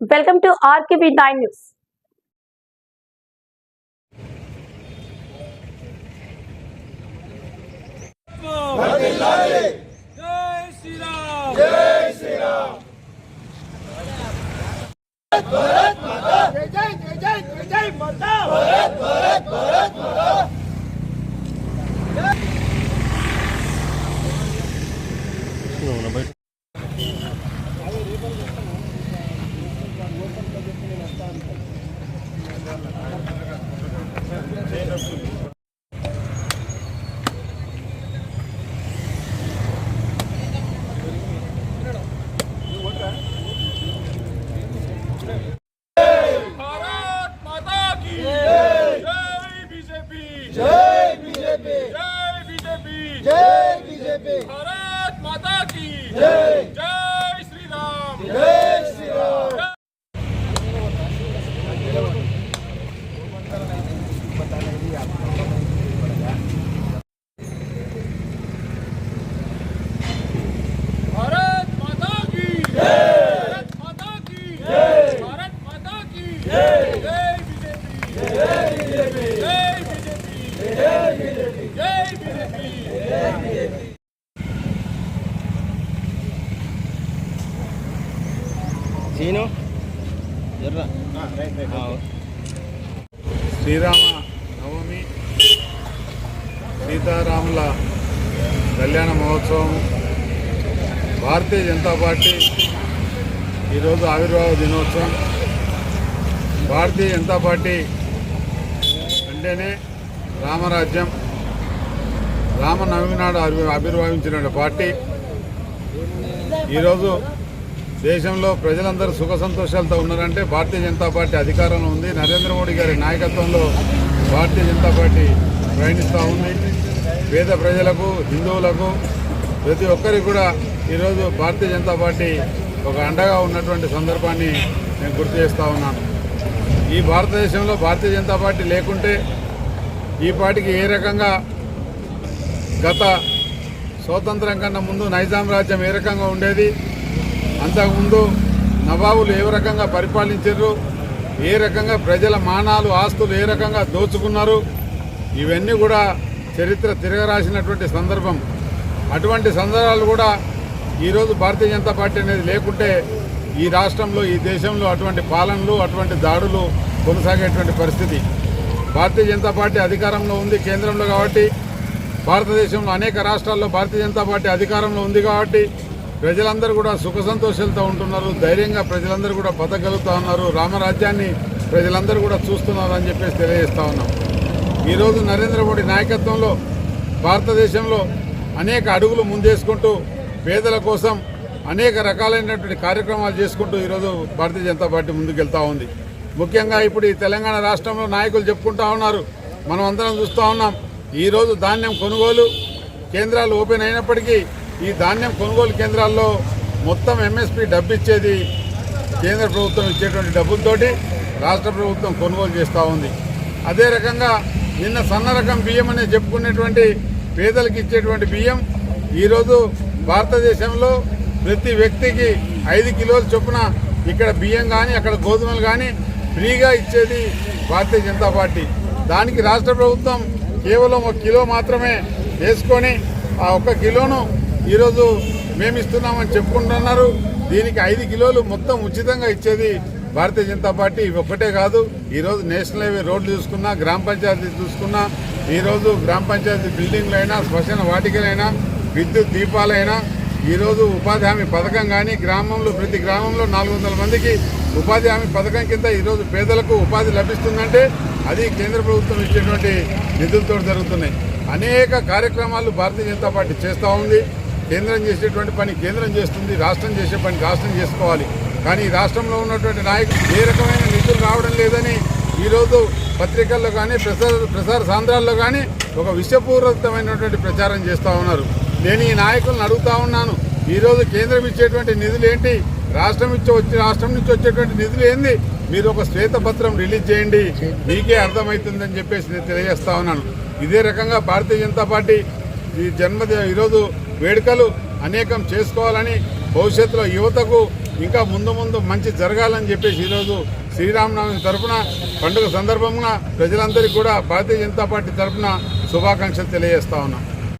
Welcome to RKB nine news. జై శ్రీరామ్ జై scene? Srirama Navami సీతారాముల కళ్యాణ మహోత్సవం భారతీయ జనతా పార్టీ ఈరోజు ఆవిర్భావ దినోత్సవం. భారతీయ జనతా పార్టీ అంటేనే రామరాజ్యం. రామనవమి నాడు ఆవిర్- పార్టీ. ఈరోజు దేశంలో ప్రజలందరూ సుఖ సంతోషాలతో ఉన్నారంటే భారతీయ జనతా పార్టీ అధికారంలో ఉంది. నరేంద్ర మోడీ గారి నాయకత్వంలో భారతీయ జనతా పార్టీ ప్రయాణిస్తూ ఉంది. పేద ప్రజలకు హిందువులకు ప్రతి ఒక్కరికి కూడా ఈరోజు భారతీయ జనతా పార్టీ ఒక అండగా ఉన్నటువంటి సందర్భాన్ని నేను గుర్తు చేస్తూ ఉన్నాను. ఈ భారతదేశంలో భారతీయ జనతా పార్టీ లేకుంటే ఈ పార్టీకి ఏ రకంగా గత స్వాతంత్రం కన్నా ముందు నైజాం రాజ్యం ఏ రకంగా ఉండేది? అంతకుముందు నవాబులు ఏ రకంగా పరిపాలించారు? ఏ రకంగా ప్రజల మానాలు ఆస్తులు ఏ రకంగా దోచుకున్నారు? ఇవన్నీ కూడా చరిత్ర తిరగరాసినటువంటి సందర్భం. అటువంటి సందర్భాలు కూడా ఈరోజు భారతీయ జనతా పార్టీ అనేది లేకుంటే ఈ రాష్ట్రంలో ఈ దేశంలో అటువంటి పాలనలు అటువంటి దాడులు కొనసాగేటువంటి పరిస్థితి. భారతీయ జనతా పార్టీ అధికారంలో ఉంది కేంద్రంలో కాబట్టి భారతదేశంలో అనేక రాష్ట్రాల్లో భారతీయ జనతా పార్టీ అధికారంలో ఉంది కాబట్టి ప్రజలందరూ కూడా సుఖ సంతోషాలతో ఉంటున్నారు ధైర్యంగా ప్రజలందరూ కూడా బతకగలుగుతూ ఉన్నారు రామరాజ్యాన్ని ప్రజలందరూ కూడా చూస్తున్నారు అని చెప్పేసి తెలియజేస్తా ఉన్నాం. ఈరోజు నరేంద్ర మోడీ నాయకత్వంలో భారతదేశంలో అనేక అడుగులు ముందేసుకుంటూ పేదల కోసం అనేక రకాలైనటువంటి కార్యక్రమాలు చేసుకుంటూ ఈరోజు భారతీయ జనతా పార్టీ ముందుకెళ్తా ఉంది. ముఖ్యంగా ఇప్పుడు ఈ తెలంగాణ రాష్ట్రంలో నాయకులు చెప్పుకుంటా ఉన్నారు. మనం అందరం చూస్తూ ఉన్నాం. ఈరోజు ధాన్యం కొనుగోలు కేంద్రాలు ఓపెన్ అయినప్పటికీ ఈ ధాన్యం కొనుగోలు కేంద్రాల్లో మొత్తం ఎంఎస్పి డబ్బు ఇచ్చేది కేంద్ర ప్రభుత్వం ఇచ్చేటువంటి డబ్బులతోటి రాష్ట్ర ప్రభుత్వం కొనుగోలు చేస్తూ ఉంది. అదే రకంగా నిన్న సన్న రకం బియ్యం అనే చెప్పుకునేటువంటి పేదలకు ఇచ్చేటువంటి బియ్యం ఈరోజు భారతదేశంలో ప్రతి వ్యక్తికి ఐదు కిలోల చొప్పున ఇక్కడ బియ్యం కానీ అక్కడ గోధుమలు కానీ ఫ్రీగా ఇచ్చేది భారతీయ జనతా పార్టీ. దానికి రాష్ట్ర ప్రభుత్వం కేవలం ఒక కిలో మాత్రమే వేసుకొని ఆ ఒక్క కిలోను ఈరోజు మేము ఇస్తున్నామని చెప్పుకుంటున్నారు. దీనికి ఐదు కిలోలు మొత్తం ఉచితంగా ఇచ్చేది భారతీయ జనతా పార్టీ. ఇవి ఒక్కటే కాదు ఈరోజు నేషనల్ హైవే రోడ్లు చూసుకున్నా గ్రామ పంచాయతీ చూసుకున్నా ఈరోజు గ్రామ పంచాయతీ బిల్డింగ్లైనా శ్మశాన వాటికలైనా విద్యుత్ దీపాలైనా ఈరోజు ఉపాధి హామీ పథకం కానీ గ్రామంలో ప్రతి గ్రామంలో నాలుగు వందల మందికి ఉపాధి హామీ పథకం కింద ఈరోజు పేదలకు ఉపాధి లభిస్తుందంటే అది కేంద్ర ప్రభుత్వం ఇచ్చేటువంటి నిధులతో జరుగుతున్నాయి. అనేక కార్యక్రమాలు భారతీయ జనతా పార్టీ చేస్తూ ఉంది. కేంద్రం చేసేటువంటి పని కేంద్రం చేస్తుంది. రాష్ట్రం చేసే పని రాష్ట్రం చేసుకోవాలి. కానీ ఈ రాష్ట్రంలో ఉన్నటువంటి నాయకులు ఏ రకమైన నిధులు రావడం లేదని ఈరోజు పత్రికల్లో కానీ ప్రసార ప్రసార సాంద్రాల్లో కానీ ఒక విషపూరితమైనటువంటి ప్రచారం చేస్తూ ఉన్నారు. నేను ఈ నాయకులను అడుగుతా ఉన్నాను. ఈరోజు కేంద్రం ఇచ్చేటువంటి నిధులు ఏంటి? రాష్ట్రం ఇచ్చి వచ్చి రాష్ట్రం నుంచి వచ్చేటువంటి నిధులు ఏంది? మీరు ఒక శ్వేతపత్రం రిలీజ్ చేయండి. మీకే అర్థమవుతుందని చెప్పేసి నేను తెలియజేస్తా ఉన్నాను. ఇదే రకంగా భారతీయ జనతా పార్టీ ఈ జన్మదిన ఈరోజు వేడుకలు అనేకం చేసుకోవాలని భవిష్యత్తులో యువతకు ఇంకా ముందు ముందు మంచి జరగాలని చెప్పేసి ఈరోజు శ్రీరామనవమి తరపున పండుగ సందర్భంగా ప్రజలందరికీ కూడా భారతీయ జనతా పార్టీ తరపున శుభాకాంక్షలు తెలియజేస్తా ఉన్నాం